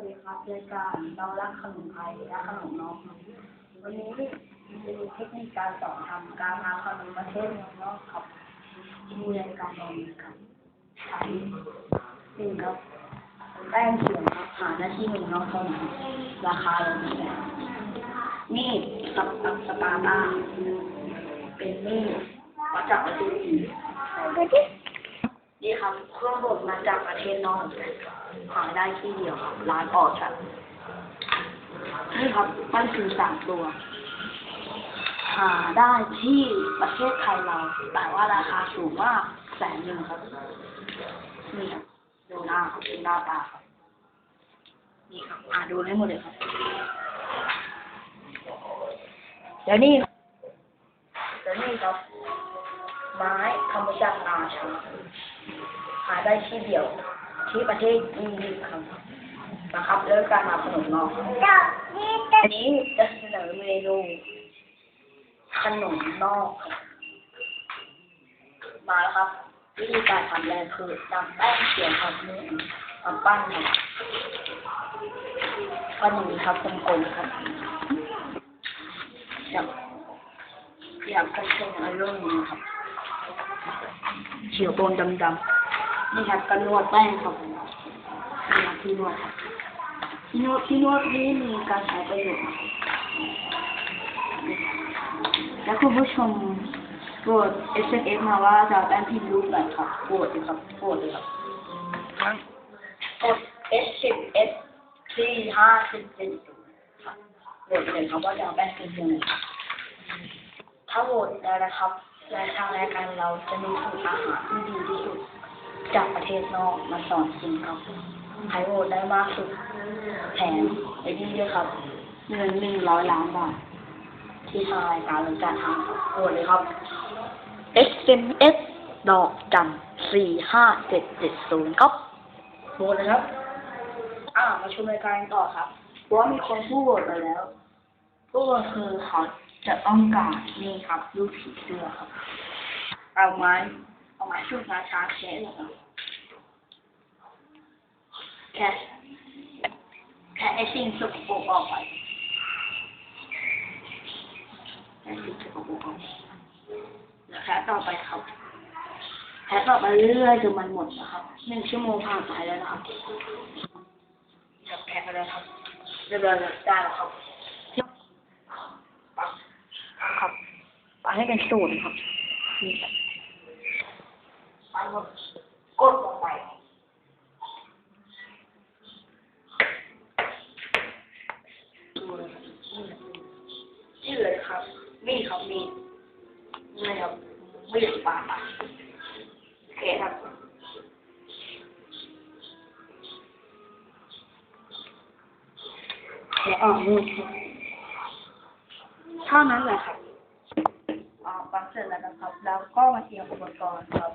วัสดีครับรายการเรารักขนมไทยและขนมนองครับวันนี้จะมีเทคนิคการสอนทำการทำขนมประเทศเมืองนอกครับมีรายการนอนครับใช้นี่งครับแป้งเขียนครับหาหน้าที่เมืองนอกเท่านั้นราคาแบบนี้แหละนี่กับกับสปาร์ตาเป็นนี่มาจากประเทศจีน นี่ครับเครื่องบดมาจากประเทศนอกหาได้ที่เดียวครับร้านออชัดนี่ครับมันคือสามตัว หาได้ที่ประเทศไทยเรา แต่ว่าราคาสูงมากแสนหนึ่งครับ นี่ครับดูหน้าครับดูหน้าตาครับนี่ครับอ่าดูให้หมดเลยครับเดี๋ยวนี่เดี๋ยวนี่ครับ ไม้ทำมาจากงาช้าง หาได้ที่เดียว ที่ประเทศอียิปต์ครับนะครับเรื่องการทำขนมนอกอันนี้จะเสนอเมนูขนมนอกครับมาแล้วครับ วิธีการทำแรกคือนำแป้งเขียวครับนี่มาปั้นครับปั้นอย่างนี้ครับกลมๆครับจับอยากกระเชงอารมณ์นี้ครับ เขียวโบนดำๆนี่ครับก็นวดแป้งครับที่นวดครับที่นวดที่นวดนี้มีการใช้ประโยชน์แล้วคุณผู้ชมโปรด SMS มาว่าจะแป้งพิมพ์รูปไหนครับโปรดเลยครับโปรดเลยครับกด S 10 S ที่ห้าสิบเจ็ดโหวตเลยครับว่าจะเอาแป้งพิมพ์ยังไงถ้าโหวตได้นะครับ รายทางรายการเราจะมีสูตรอาหารที่ดีที่สุด จากประเทศนอกมาสอนจริงครับใครโหวตได้มากสุดแถมไอ้นี่ด้วยครับ เงินหนึ่งร้อยล้านบาทที่ทางรายการเราจะทำครับโหวตเลยครับ SMS ดอกจันสี่ห้าเจ็ดเจ็ดศูนย์ครับโหวตเลยครับอ่ามาชมรายการกันต่อครับเพราะว่ามีคนผู้โหวตไปแล้วก็คือเขา จะต้องการนี่ครับรูปผีเสื้อครับ เอาไม้เอาไม้ชุบชาช้าแค่เลยครับแค่แค่ไอสิ่งสกปรกออกไปแค่สิ่งสกปรกออกไปแล้วแค่ต่อไปครับแค่ต่อไปเรื่อยๆจนมันหมดนะครับหนึ่งชั่วโมงผ่านไปแล้วนะครับจับแค่ไปแล้วครับเรียบร้อยแล้วได้แล้วครับ ปักครับ ปักให้เป็นศูนย์ครับนี่ครับปักครับกดลงไปดูเลยครับนี่เลยครับมีดครับมีดนี่เลยครับมีดปาดอะโอเคครับแล้วออกมีดครับเท่านั้นแหละครับ ออกปักเสร็จแล้วนะครับ แล้วก็มาเตรียมอุปกรณ์ครับ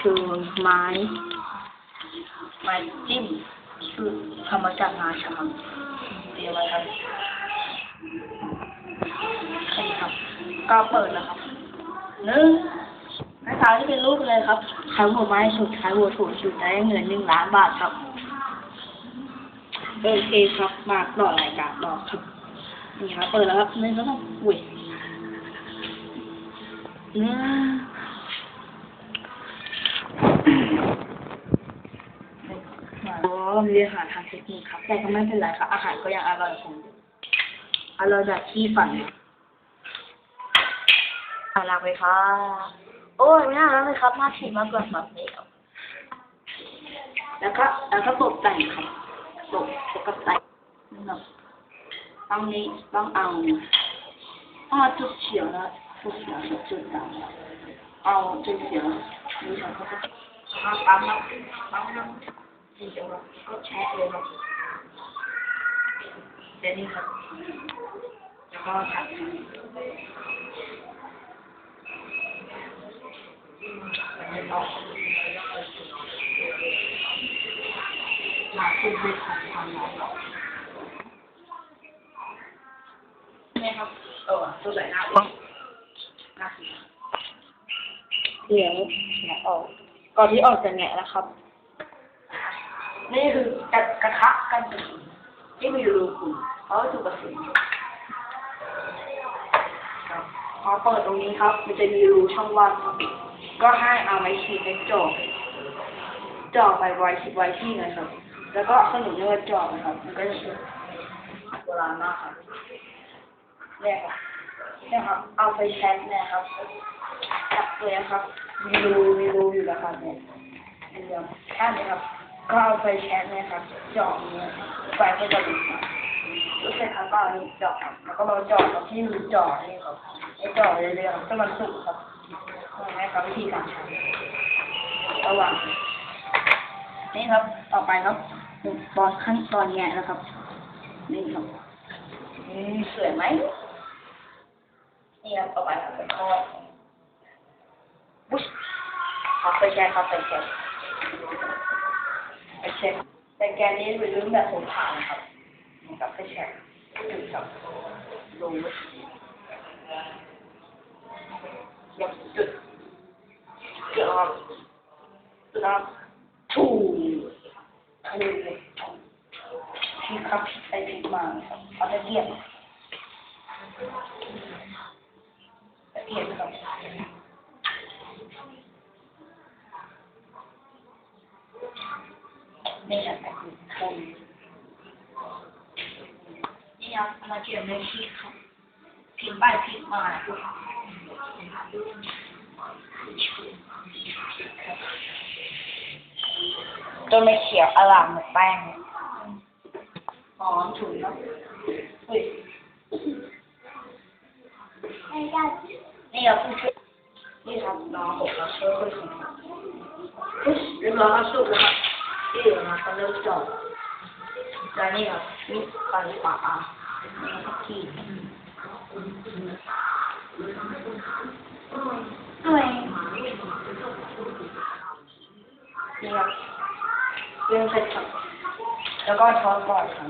คือไม้ไม้จิ้มคือทำมาจากงาช้างเตรียมไว้ครับใช่ครับ ก็เปิดแล้วครับหนึ่งหน้าตาที่เป็นรูปเลยครับใครหัวไม้สุดใครหัวถูกสุดได้เงินหนึ่งล้านบาทครับโอเคครับมาต่อรายการต่อครับนี่ครับเปิดแล้วครับนี่ก็ต้องอุ้ยเนื้ อโอ้มีอาหารทางเทคนิคครับ แต่ก็ไม่เป็นไรครับ อาหารก็ยังอร่อยคงอยู่อร่อยแบบที่ฝันอาลาไปค่ะ โอ้ยไม่น่ารักเลยครับน่าฉีดมากกว่าแบบนี้ครับแล้วก็แล้วก็ตกแต่งครับตกตกแต่งนะครับต้องนี้ต้องเอาต้องเอาจุดเขียวนะจุดเขียวจุดจุดดำเอาจุดเขียวนี่ค่ะเขาก็มาปั๊มมาปั๊มน้ำสีเขียวก็แชะเลยครับเดี๋ยว นี้ครับแล้วก็ขัดไม่ต้องมาพูดด้วยความความร้อนใช่ครับเออตัวใส่ห น้าอ้วงหน้าสีเดี๋ยวแงะออก ก่อนที่ออกจะแงะนะครับ นี่คือกระกระทะกันกระสุนที่มีรูขุ่นเขาถูกกระสุนครับพอเปิดตรงนี้ครับ มันจะมีรูช่องว่างครับก็ให้เอาไม้ขีดไปจ่อจ่อไปไว้ไว้ที่นะครับ แล้วก็ขนมเนื้อจ่อนะครับ มันก็จะเป็นโบราณมากครับเนี่ยครับ เนี่ยครับ เอาไปแช็เนี่ยครับจับเลยนะครับ มีรูมีรูอยู่แล้วครับเนี่ยอันเดียวแค่นี้ครับ ก็เอาไปแช็เนี่ยครับจ่อเนี่ยไฟก็จะลุกครับรู้สึกครับก็เอานี้จ่อครับแล้วก็มาจ่อกับที่รูจ่อนี่ครับไอ้จ่อเรื่อยๆครับจนมันสุกครับนี่ครับวิธีการใช้ระหว่างนี่ครับ ต่อไปครับตอนขั้นตอนแงะนะครับ นี่ครับอืมสวยไหม นี่ครับต่อไปครับเป็นข้อบุ๊ชครับไปแช่ครับไปแช่ไปแช่แต่แกนนี้เป็นรุ่นแบบผมผ่านครับนี่ครับไปแช่นี่ครับลงบุ๊ชยับจุดจุดครับจุดครับถูถูพี่ครับไปพลิกมาครับเอาตะเกียบ เกียบครับนี่แหละแต่คือทุนนี่ครับเอามาเกี่ยวในพริกครับพลิกไปพลิกมาจนไม่เขียวอร่ามเหมือนแป้งหอมฉุนครับเฮ้ยนี่ครับผู้ช่วยนี่ครับน้องผมเราช่วยคุยกันครับปุ๊บเรียบร้อยครับสุกแล้วครับนี่เดี๋ยวมาก็เริ่มจอด แล้วนี่ครับนี่ไฟป่านี่ครับที่ด้วยนี่ครับเรื่องเสร็จครับแล้วก็ช้อนก่อนครับ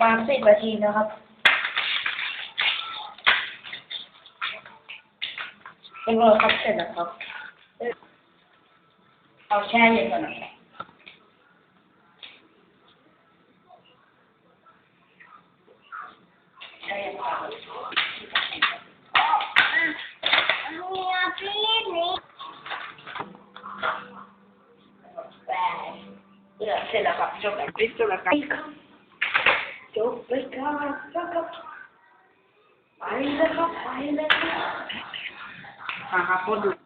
มาสิบนาทีนะครับเป็นรครับเสร็จแล้วครบเอาแช่เย็นะครับเย็นก่อนแปดเลือกเสร็จแล้วครับ จบแล้วจบแล้วครับจบไปครั